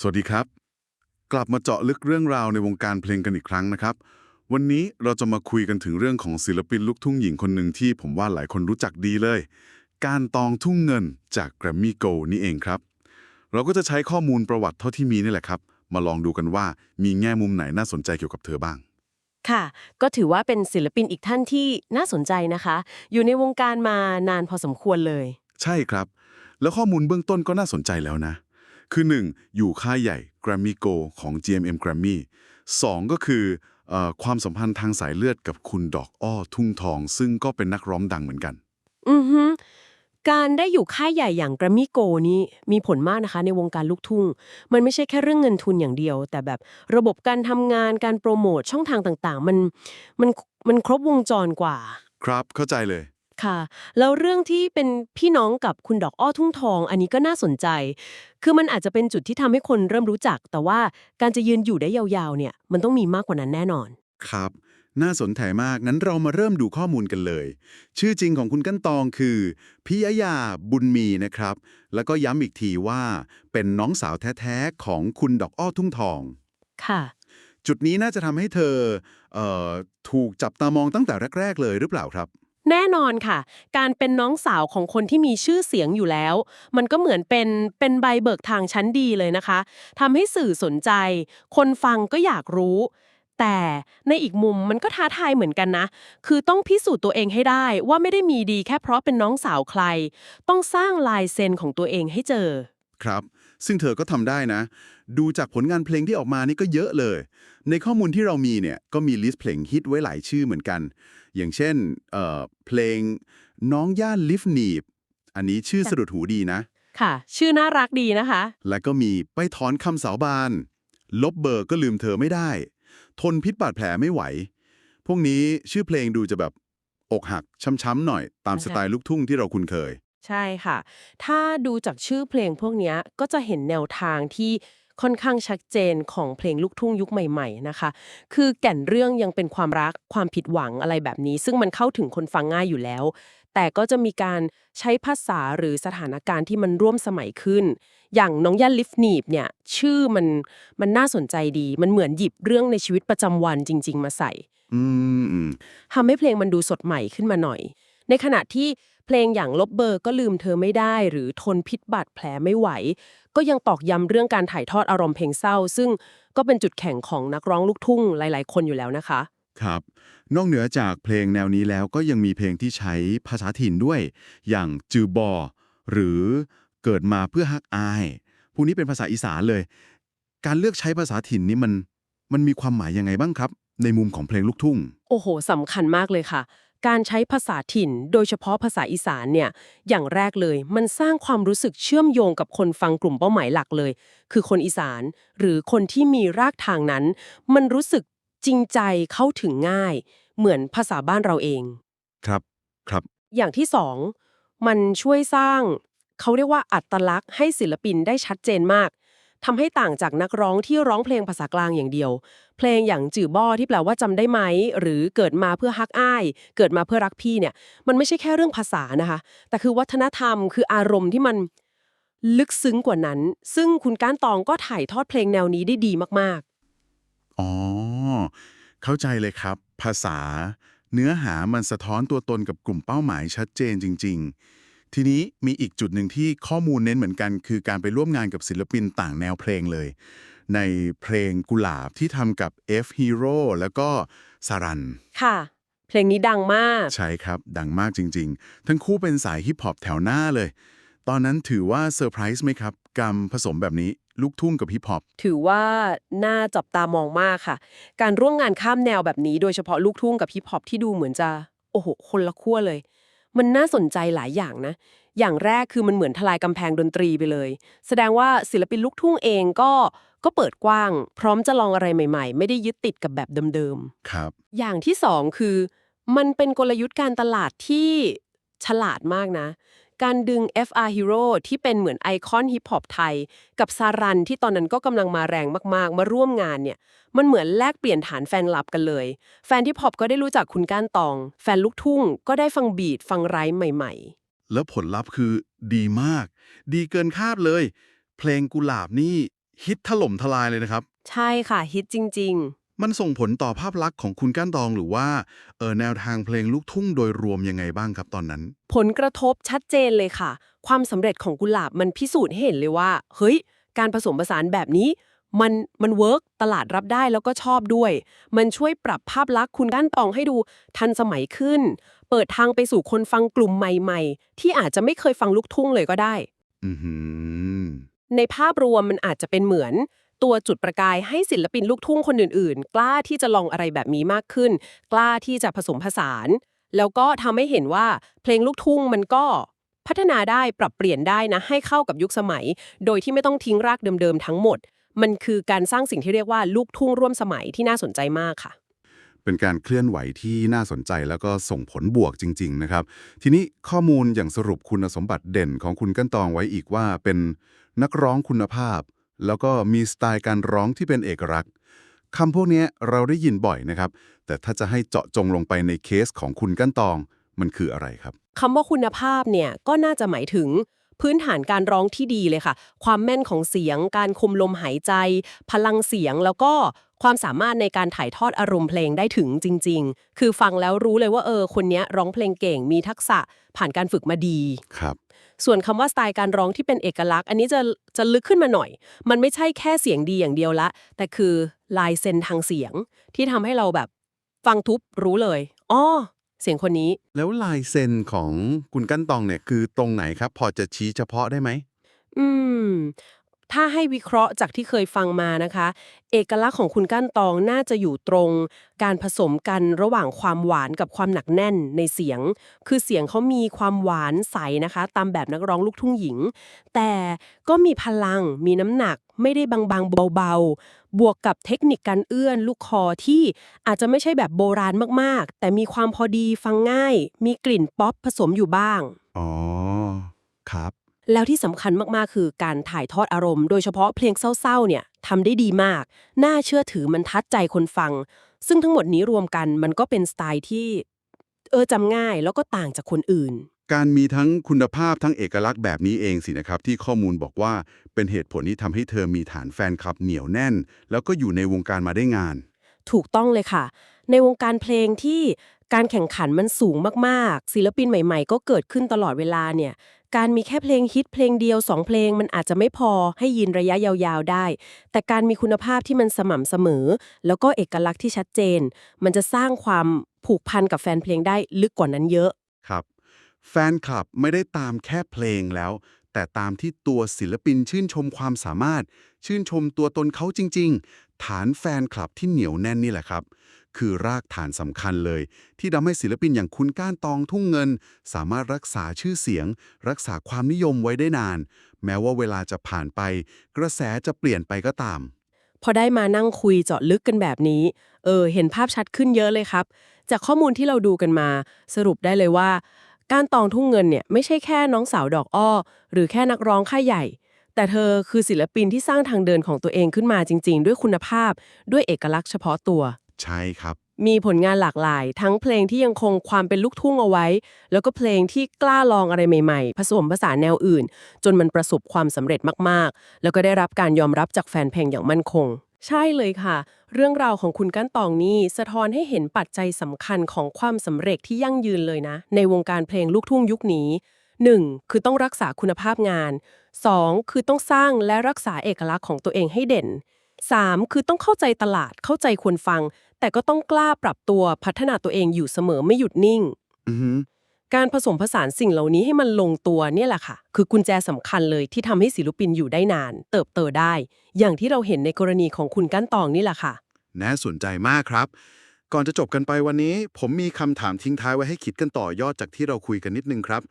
สวัสดีครับ กลับมาเจาะลึกเรื่องราวในวงการเพลงกันอีกครั้งนะครับ วันนี้เราจะมาคุยกันถึงเรื่องของศิลปินลูกทุ่งหญิงคนหนึ่งที่ผมว่าหลายคนรู้จักดีเลย การตองทุ่งเงินจากแกรมมี่โกนี่เองครับ เราก็จะใช้ข้อมูลประวัติเท่าที่มีนี่แหละครับ มาลองดูกันว่ามีแง่มุมไหนน่าสนใจเกี่ยวกับเธอบ้าง ค่ะ ก็ถือว่าเป็นศิลปินอีกท่านที่น่าสนใจนะคะ อยู่ในวงการมานานพอสมควรเลย ใช่ครับ แล้วข้อมูลเบื้องต้นก็น่าสนใจแล้วนะ คือ 1. อยู่ค่ายใหญ่ Grammy Go ของ GMM Grammy 2. ก็คือเออความสัมพันธ์ทางสายเลือดกับคุณดอกอ้อทุ่งทอง ซึ่งก็เป็นนักร้องดังเหมือนกัน อือฮึการได้อยู่ค่ายใหญ่อย่าง Grammy Go นี้มีผลมากนะคะในวงการลูกทุ่ง มันไม่ใช่แค่เรื่องเงินทุนอย่างเดียว แต่แบบระบบการทำงานการโปรโมทช่องทางต่างๆ มันมันมันครบวงจรกว่า ครับเข้าใจเลย ค่ะ แล้วเรื่องที่เป็นพี่น้องกับคุณดอกอ้อทุ่งทอง อันนี้ก็น่าสนใจ คือมันอาจจะเป็นจุดที่ทำให้คนเริ่มรู้จัก แต่ว่าการจะยืนอยู่ได้ยาวๆเนี่ย มันต้องมีมากกว่านั้นแน่นอน ครับ น่าสนใจมากงั้นเรามาเริ่มดูข้อมูลกันเลย ชื่อจริงของคุณกั้นตองคือพิยยาบุญมีนะครับ แล้วก็ย้ำอีกทีว่า เป็นน้องสาวแท้ๆของคุณดอกอ้อทุ่งทอง ค่ะจุดนี้น่าจะทำให้เธอเออถูกจับตามองตั้งแต่แรก ๆ เลยหรือเปล่าครับ แน่นอนค่ะ การเป็นน้องสาวของคนที่มีชื่อเสียงอยู่แล้ว มันก็เหมือนเป็นเป็นใบเบิกทางชั้นดีเลยนะคะทำให้สื่อสนใจ คนฟังก็อยากรู้ แต่ในอีกมุมมันก็ท้าทายเหมือนกันนะ คือต้องพิสูจน์ตัวเองให้ได้ว่าไม่ได้มีดีแค่เพราะเป็นน้องสาวใคร ต้องสร้างลายเซ็นของตัวเองให้เจอ ครับ ซึ่งเธอก็ทำได้นะ ดูจากผลงานเพลงที่ออกมานี่ก็เยอะเลย ในข้อมูลที่เรามีเนี่ยก็มีลิสต์เพลงฮิตไว้หลายชื่อเหมือนกัน อย่างเช่นเอ่อเพลงน้องย่านลิฟหนีบ อันนี้ชื่อสะดุดหูดีนะ ค่ะ ชื่อน่ารักดีนะคะ แล้วก็มีไปถอนคำสาบาน ลบเบอร์ก็ลืมเธอไม่ได้ ทนพิษบาดแผลไม่ไหว พวกนี้ชื่อเพลงดูจะแบบอกหักช้ำๆหน่อย ตามสไตล์ลูกทุ่งที่เราคุ้นเคย ใช่ค่ะ ถ้าดูจากชื่อเพลงพวกเนี้ยก็จะเห็นแนวทางที่ ค่อนข้างชัดเจนของเพลงลูกทุ่งยุคใหม่ ๆนะคะ คือแก่นเรื่องยังเป็นความรักความผิดหวังอะไรแบบนี้ ซึ่งมันเข้าถึงคนฟังง่ายอยู่แล้ว แต่ก็จะมีการใช้ภาษาหรือสถานการณ์ที่มันร่วมสมัยขึ้น อย่างน้องย่านลิฟนีบเนี่ยชื่อมันมันน่าสนใจดี มันเหมือนหยิบเรื่องในชีวิตประจำวันจริง ๆ มาใส่อืมอืมทำให้เพลงมันดูสดใหม่ขึ้นมาหน่อย ในขณะที่เพลงอย่างลบเบอร์ก็ลืมเธอไม่ได้ หรือทนพิษบาดแผลไม่ไหว ก็ยังตอกย้ำเรื่องการถ่ายทอดอารมณ์เพลงเศร้า ซึ่งก็เป็นจุดแข็งของนักร้องลูกทุ่งหลาย ๆ คนอยู่แล้วนะคะ ครับ นอกเหนือจากเพลงแนวนี้แล้วก็ยังมีเพลงที่ใช้ภาษาถิ่นด้วย อย่างจือบอ หรือเกิดมาเพื่อฮักอายพวกนี้เป็นภาษาอีสานเลย การเลือกใช้ภาษาถิ่นนี่มันมันมีความหมายยังไงบ้างครับ ในมุมของเพลงลูกทุ่ง โอ้โหสำคัญมากเลยค่ะ การใช้ภาษาถิ่น โดยเฉพาะภาษาอีสานเนี่ย อย่างแรกเลย มันสร้างความรู้สึกเชื่อมโยงกับคนฟังกลุ่มเป้าหมายหลักเลย คือคนอีสาน หรือคนที่มีรากทางนั้น มันรู้สึกจริงใจเข้าถึงง่าย เหมือนภาษาบ้านเราเอง ครับ ครับ อย่างที่สอง มันช่วยสร้าง เขาเรียกว่าอัตลักษณ์ให้ศิลปินได้ชัดเจนมาก ทำให้ต่างจากนักร้องที่ร้องเพลงภาษากลางอย่างเดียว เพลงอย่างจื่อบ้อที่แปลว่าจำได้ไหม หรือเกิดมาเพื่อฮักอ้าย เกิดมาเพื่อรักพี่เนี่ย มันไม่ใช่แค่เรื่องภาษานะคะ แต่คือวัฒนธรรมคืออารมณ์ที่มันลึกซึ้งกว่านั้น ซึ่งคุณก้านตองก็ถ่ายทอดเพลงแนวนี้ได้ดีมากอ๋อ เข้าใจเลยครับ ภาษา เนื้อหามันสะท้อนตัวตนกับกลุ่มเป้าหมายชัดเจนจริง ๆ ทีนี้มีอีกจุดหนึ่งที่ข้อมูลเน้นเหมือนกัน คือการไปร่วมงานกับศิลปินต่างแนวเพลงเลย ในเพลงกุหลาบที่ทำกับ F Hero แล้วก็สารันๆค่ะ เพลงนี้ดังมาก ใช่ครับ ดังมากจริง ๆ ทั้งคู่เป็นสายฮิปฮอปแถวหน้าเลย ตอนนั้นถือว่าเซอร์ไพรส์ไหมครับกรรมผสมแบบนี้ลูกทุ่งกับฮิปฮอปถือว่าน่าจับตามองมากค่ะ การร่วมงานข้ามแนวแบบนี้โดยเฉพาะลูกทุ่งกับฮิปฮอปที่ดูเหมือนจะ โอ้โห คนละขั้วเลย มันน่าสนใจหลายอย่างนะ อย่างแรกคือมันเหมือนทลายกำแพงดนตรีไปเลย แสดงว่าศิลปินลูกทุ่งเองก็ก็เปิดกว้าง พร้อมจะลองอะไรใหม่ๆ ไม่ได้ยึดติดกับแบบเดิมๆ ครับ อย่างที่สองคือ มันเป็นกลยุทธ์การตลาดที่ฉลาดมากนะ การดึง FR Hero ที่เป็นเหมือนไอคอนฮิปฮอปไทย กับซารันที่ตอนนั้นก็กำลังมาแรงมากๆ มาร่วมงานเนี่ย มันเหมือนแลกเปลี่ยนฐานแฟนลับกันเลย แฟนที่พอปก็ได้รู้จักคุณก้านตอง แฟนลูกทุ่งก็ได้ฟังบีทฟังไรท์ใหม่แล้วผลลัพธ์คือดีมาก ดีเกินคาดเลย เพลงกุหลาบนี่ฮิตถล่มทลายเลยนะครับ ใช่ค่ะฮิตจริง มันส่งผลต่อภาพลักษณ์ของคุณก้านตองหรือว่าเออแนวทางเพลงลูกทุ่งโดยรวมยังไงบ้างครับตอนนั้นๆผลกระทบชัดเจนเลยค่ะ ความสำเร็จของกุหลาบมันพิสูจน์ให้เห็นเลยว่า เฮ้ย การผสมผสานแบบนี้ มันมันเวิร์กตลาดรับได้แล้วก็ชอบด้วย มันช่วยปรับภาพลักษณ์คุณก้านตองให้ดูทันสมัยขึ้น เปิดทางไปสู่คนฟังกลุ่มใหม่ๆ ที่อาจจะไม่เคยฟังลูกทุ่งเลยก็ได้อือหือในภาพรวมมันอาจจะเป็นเหมือน ตัวจุดประกายให้ศิลปินลูกทุ่งคนอื่นๆ กล้าที่จะลองอะไรแบบนี้มากขึ้น กล้าที่จะผสมผสาน แล้วก็ทำให้เห็นว่าเพลงลูกทุ่งมันก็พัฒนาได้ปรับเปลี่ยนได้นะ ให้เข้ากับยุคสมัย โดยที่ไม่ต้องทิ้งรากเดิมๆทั้งหมด มันคือการสร้างสิ่งที่เรียกว่าลูกทุ่งร่วมสมัยที่น่าสนใจมากค่ะ เป็นการเคลื่อนไหวที่น่าสนใจแล้วก็ส่งผลบวกจริง ๆ นะครับ ทีนี้ข้อมูลอย่างสรุปคุณสมบัติเด่นของคุณกั้นตองไว้อีกว่าเป็นนักร้องคุณภาพ แล้วก็มีสไตล์การร้องที่เป็นเอกลักษณ์คำพวกนี้เราได้ยินบ่อยนะครับ แต่ถ้าจะให้เจาะจงลงไปในเคสของคุณก้นตอง มันคืออะไรครับคำว่าคุณภาพเนี่ยก็น่าจะหมายถึงพื้นฐานการร้องที่ดีเลยค่ะ ความแม่นของเสียง การคุมลมหายใจ พลังเสียงแล้วก็ ความสามารถในการถ่ายทอดอารมณ์เพลงได้ถึงจริง ๆ คือฟังแล้วรู้เลยว่าเออคนเนี้ยร้องเพลงเก่งมีทักษะผ่านการฝึกมาดี ครับ ส่วนคำว่าสไตล์การร้องที่เป็นเอกลักษณ์ อันนี้จะจะลึกขึ้นมาหน่อย มันไม่ใช่แค่เสียงดีอย่างเดียวละ แต่คือลายเซ็นทางเสียงที่ทำให้เราแบบฟังทุบรู้เลยอ๋อเสียงคนนี้ แล้วลายเซ็นของคุณก้านตองเนี่ยคือตรงไหนครับ พอจะชี้เฉพาะได้ไหม อืม ถ้าให้วิเคราะห์จากที่เคยฟังมานะคะ เอกลักษณ์ของคุณก้านตองน่าจะอยู่ตรง การผสมกันระหว่างความหวานกับความหนักแน่นในเสียง คือเสียงเขามีความหวานใสนะคะ ตามแบบนักร้องลูกทุ่งหญิง แต่ก็มีพลังมีน้ำหนัก ไม่ได้บางๆเบาๆ บวกกับเทคนิคการเอื้อนลูกคอที่อาจจะไม่ใช่แบบโบราณมากๆ แต่มีความพอดีฟังง่าย มีกลิ่นป๊อปผสมอยู่บ้างอ๋อครับ แล้วที่สำคัญมากๆ คือการถ่ายทอดอารมณ์โดยเฉพาะเพลงเศร้าๆเนี่ยทำได้ดีมาก น่าเชื่อถือมันทัดใจคนฟัง ซึ่งทั้งหมดนี้รวมกันมันก็เป็นสไตล์ที่ เออจำง่ายแล้วก็ต่างจากคนอื่น การมีทั้งคุณภาพทั้งเอกลักษณ์แบบนี้เองสินะครับ ที่ข้อมูลบอกว่าเป็นเหตุผลที่ทำให้เธอมีฐานแฟนคลับเหนียวแน่น แล้วก็อยู่ในวงการมาได้งาน ถูกต้องเลยค่ะ ในวงการเพลงที่การแข่งขันมันสูงมากๆ ศิลปินใหม่ ๆ ก็เกิดขึ้นตลอดเวลาเนี่ย การมีแค่เพลงฮิตเพลงเดียวสองเพลงมันอาจจะไม่พอให้ยินระยะยาวๆได้ แต่การมีคุณภาพที่มันสม่ำเสมอ แล้วก็เอกลักษณ์ที่ชัดเจน มันจะสร้างความผูกพันกับแฟนเพลงได้ลึกกว่านั้นเยอะครับ แฟนคลับไม่ได้ตามแค่เพลงแล้ว แต่ตามที่ตัวศิลปินชื่นชมความสามารถ ชื่นชมตัวตนเขาจริง ๆ ฐานแฟนคลับที่เหนียวแน่นนี่แหละครับ คือรากฐานสำคัญเลย ที่ทำให้ศิลปินอย่างคุณก้านตองทุ่งเงิน สามารถรักษาชื่อเสียง รักษาความนิยมไว้ได้นาน แม้ว่าเวลาจะผ่านไป กระแสจะเปลี่ยนไปก็ตาม พอได้มานั่งคุยเจาะลึกกันแบบนี้ เออ เห็นภาพชัดขึ้นเยอะเลยครับ จากข้อมูลที่เราดูกันมา สรุปได้เลยว่า การตองทุ่งเงินเนี่ยไม่ใช่แค่น้องสาวดอกอ้อ หรือแค่นักร้องค่ายใหญ่แต่เธอคือศิลปินที่สร้างทางเดินของตัวเองขึ้นมาจริง ๆ ด้วยคุณภาพ ด้วยเอกลักษณ์เฉพาะตัว ใช่ครับ มีผลงานหลากหลาย ทั้งเพลงที่ยังคงความเป็นลูกทุ่งเอาไว้ แล้วก็เพลงที่กล้าลองอะไรใหม่ๆ ผสมผสานแนวอื่น จนมันประสบความสำเร็จมากๆ แล้วก็ได้รับการยอมรับจากแฟนเพลงอย่างมั่นคง ใช่เลยค่ะ เรื่องราวของคุณก้นตองนี่สะท้อนให้เห็นปัจจัยสำคัญของความสำเร็จที่ยั่งยืนเลยนะ ในวงการเพลงลูกทุ่งยุคนี้ 1. คือต้องรักษาคุณภาพงาน 2. คือต้องสร้างและรักษาเอกลักษณ์ของตัวเองให้เด่น 3. คือต้องเข้าใจตลาดเข้าใจคนฟัง แต่ก็ต้องกล้าปรับตัวพัฒนาตัวเองอยู่เสมอไม่หยุดนิ่ง อือฮึการผสมผสานสิ่งเหล่านี้ให้มันลงตัวเนี่ยแหละค่ะ คือกุญแจสำคัญเลยที่ทำให้ศิลปินอยู่ได้นาน เติบโตได้ อย่างที่เราเห็นในกรณีของคุณก้านตองนี่แหละค่ะ น่าสนใจมากครับ ก่อนจะจบกันไปวันนี้ ผมมีคำถามทิ้งท้ายไว้ให้คิดกันต่อยอดจากที่เราคุยกันนิดนึงครับ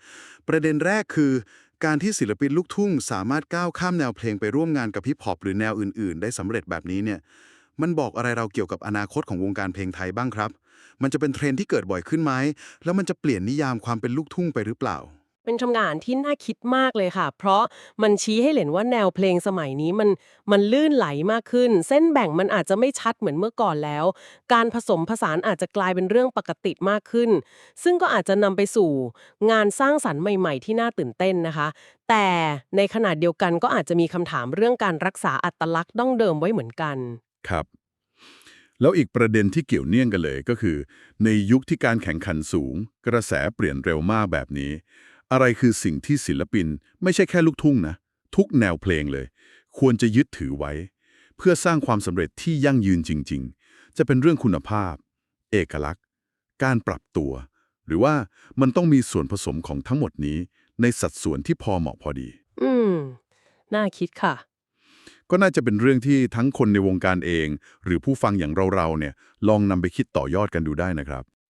ประเด็นแรกคือ การที่ศิลปินลูกทุ่งสามารถก้าวข้ามแนวเพลงไปร่วมงานกับฮิปฮอปหรือแนวอื่น ๆ ได้สำเร็จแบบนี้เนี่ยมันบอกอะไรเราเกี่ยวกับอนาคตของวงการเพลงไทยบ้างครับ มันจะเป็นเทรนที่เกิดบ่อยขึ้นไหมแล้วมันจะเปลี่ยนนิยามความเป็นลูกทุ่งไปหรือเปล่า เป็นคำงานที่น่าคิดมากเลยค่ะ เพราะมันชี้ให้เห็นว่าแนวเพลงสมัยนี้มันมันลื่นไหลมากขึ้น เส้นแบ่งมันอาจจะไม่ชัดเหมือนเมื่อก่อนแล้ว การผสมผสานอาจจะกลายเป็นเรื่องปกติมากขึ้น ซึ่งก็อาจจะนำไปสู่งานสร้างสรรค์ใหม่ ๆ ที่น่าตื่นเต้นนะคะ แต่ในขณะเดียวกันก็อาจจะมีคำถามเรื่องการรักษาอัตลักษณ์ดั้งเดิมไว้เหมือนกันครับแล้วอีกประเด็นที่เกี่ยวเนื่องกันเลยก็คือ ในยุคที่การแข่งขันสูง กระแสเปลี่ยนเร็วมากแบบนี้ อะไรคือสิ่งที่ศิลปินไม่ใช่แค่ลูกทุ่งนะ ทุกแนวเพลงเลย ควรจะยึดถือไว้ เพื่อสร้างความสำเร็จที่ยั่งยืนจริง ๆ จะเป็นเรื่องคุณภาพ เอกลักษณ์ การปรับตัว หรือว่ามันต้องมีส่วนผสมของทั้งหมดนี้ ในสัดส่วนที่พอเหมาะพอดี อืม น่าคิดค่ะ ก็น่าจะเป็นเรื่องที่ทั้งคนในวงการเอง หรือผู้ฟังอย่างเราๆเนี่ยลองนำไปคิดต่อยอดกันดูได้นะครับ